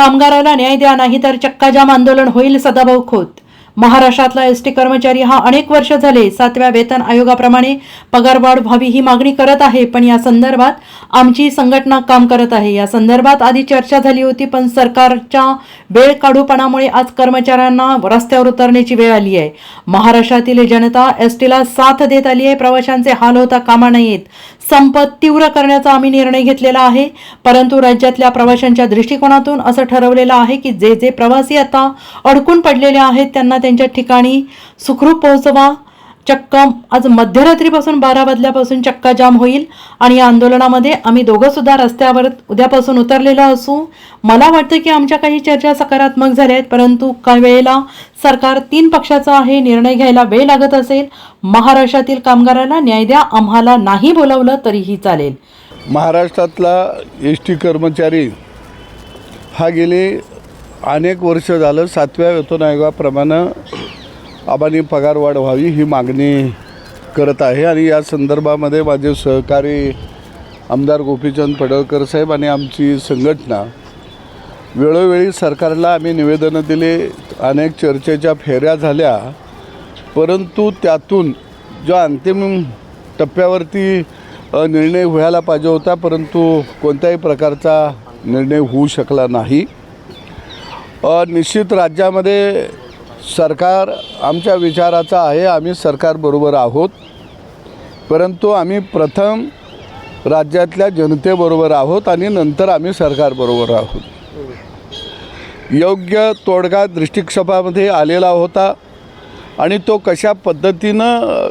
कामगाराला न्याय द्या नाही तर चक्काजाम आंदोलन होईल सदाभाऊ खोत. महाराष्ट्रातला एस टी कर्मचारी हा अनेक वर्ष झाले सातव्या वेतन आयोगाप्रमाणे पगारवाढ व्हावी ही मागणी करत आहे पण या संदर्भात आमची संघटना काम करत आहे. या संदर्भात आधी चर्चा झाली होती पण सरकारच्या वेळ काढूपणामुळे आज कर्मचाऱ्यांना रस्त्यावर उतरण्याची वेळ आली आहे. महाराष्ट्रातील जनता एस टीला साथ देत आली आहे प्रवाशांचे हाल होता कामा नयेत. संप तीव्र करण्याचा आम्ही निर्णय घेतलेला आहे. परंतु राज्यातल्या प्रवाशांच्या दृष्टिकोनातून असं ठरवलेलं आहे की जे जे प्रवासी आता अडकून पडलेले आहेत त्यांना त्यांच्या ठिकाणी सुखरूप पोहोचवा. चक्क आज मध्यरात्रीपासून बारा वाजल्यापासून चक्का जाम होईल. आणि या आंदोलनामध्ये आम्ही दोघंसुद्धा रस्त्यावर उद्यापासून उतरलेलो असू. मला वाटतं की आमच्या काही चर्चा सकारात्मक झाल्या आहेत परंतु काही वेळेला सरकार तीन पक्षाचं आहे निर्णय घ्यायला वेळ लागत असेल. महाराष्ट्रातील कामगारांना न्याय द्या आम्हाला नाही बोलावलं तरीही चालेल. महाराष्ट्रातला एस टी कर्मचारी हा गेले अनेक वर्ष झालं सातव्या वेतन आयोगाप्रमाणे आबानी पगारवाढ व्हावी ही मागणी करत आहे. आणि या संदर्भामध्ये माझे सहकारी आमदार गोपीचंद पडळकर साहेब आणि आमची संघटना वेळोवेळी सरकारला आम्ही निवेदनं दिले अनेक चर्चेच्या फेऱ्या झाल्या. परंतु त्यातून जो अंतिम टप्प्यावरती निर्णय व्हायला पाहिजे होता परंतु कोणत्याही प्रकारचा निर्णय होऊ शकला नाही. निश्चित राज्यामध्ये सरकार आमच्या विचाराचा आहे आम्ही सरकारबरोबर आहोत. परंतु आम्ही प्रथम राज्यातल्या जनतेबरोबर आहोत आणि नंतर आम्ही सरकारबरोबर आहोत. योग्य तोडगा दृष्टिक्षेपामध्ये आलेला होता आणि तो कशा पद्धतीनं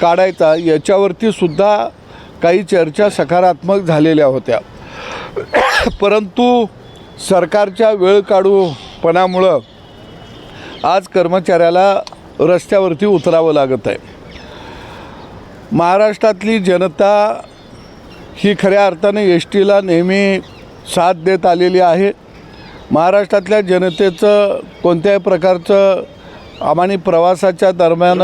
काढायचा याच्यावरती सुद्धा काही चर्चा सकारात्मक झालेल्या होत्या. परंतु सरकारच्या वेळ काढूपणामुळं आज कर्मचाऱ्याला रस्त्यावरती उतरावं लागत आहे. महाराष्ट्रातली जनता ही खऱ्या अर्थाने एस टीला नेहमी साथ देत आलेली आहे. महाराष्ट्रातल्या जनतेचं कोणत्याही प्रकारचं आम्हाने प्रवासाच्या दरम्यान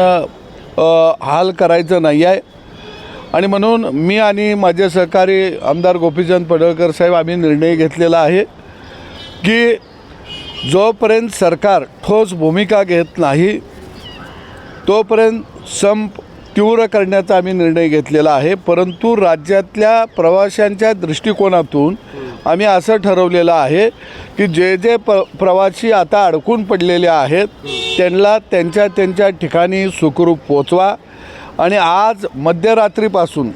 हाल करायचं नाही आहे. आणि म्हणून मी आणि माझे सहकारी आमदार गोपीचंद पडळकर साहेब आम्ही निर्णय घेतलेला आहे की जोपर्यंत सरकार ठोस भूमिका घेत नाही तोपर्यंत संप तीव्र करण्याचा आम्ही निर्णय घेतलेला आहे. परंतु राज्यातल्या प्रवाशांच्या दृष्टिकोनातून आम्ही असं ठरवलेलं आहे की जे जे प प्रवासी आता अडकून पडलेले आहेत त्यांना त्यांच्या त्यांच्या ठिकाणी सुखरूप पोचवा. आणि आज मध्यरात्रीपासून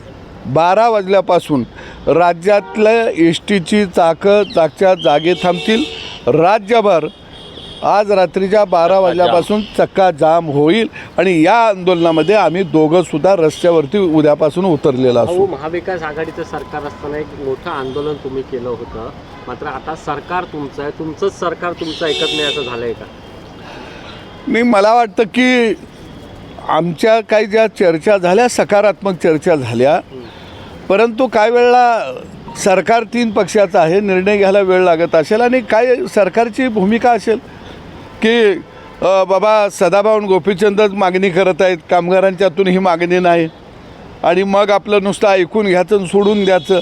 बारा वाजल्यापासून राज्यातल्या एस टीची चाकं जागच्या जागे थांबतील. राज्यभर आज रात्रीच्या बारा वाजल्यापासून चक्का जाम होईल आणि या आंदोलनामध्ये आम्ही दोघं सुद्धा रस्त्यावरती उद्यापासून उतरलेला असू. महाविकास आघाडीचं सरकार असताना एक मोठं आंदोलन तुम्ही केलं होतं. मात्र आता सरकार तुमचं आहे. तुमचंच सरकार तुमचं ऐकत नाही असं झालंय का? मी मला वाटतं की आमच्या काही ज्या चर्चा झाल्या सकारात्मक चर्चा झाल्या परंतु काय वेळेला सरकार तीन पक्षाचं आहे निर्णय घ्यायला वेळ लागत असेल आणि काय सरकारची भूमिका असेल? की बाबा सदाभाऊन गोपीचंदच मागणी करत आहेत कामगारांच्यातून ही मागणी नाही. आणि मग आपलं नुसतं ऐकून घ्यायचं आणि सोडून द्यायचं.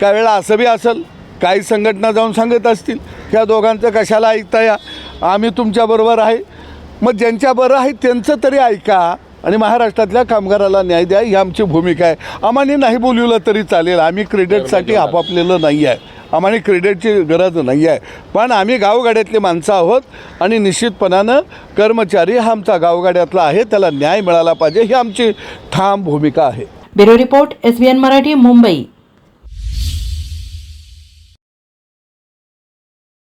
काय वेळा असं बी असेल काही संघटना जाऊन सांगत असतील ह्या दोघांचं कशाला ऐकता या आम्ही तुमच्याबरोबर आहे. मग ज्यांच्या बरं आहे त्यांचं तरी ऐका. आणि महाराष्ट्रातल्या कामगाराला न्याय द्या ही आमची भूमिका आहे. आम्हाला नाही बोलवलं तरी चालेल. आम्ही क्रेडिटसाठी आपापलेलं नाही आहे. आम्हाला क्रेडिटची गरज नाही आहे. पण आम्ही गावगाड्यातली माणसं आहोत आणि निश्चितपणानं कर्मचारी हा आमचा गावगाड्यातला आहे त्याला न्याय मिळाला पाहिजे ही आमची ठाम भूमिका आहे. Bureau report S Marathi Mumbai.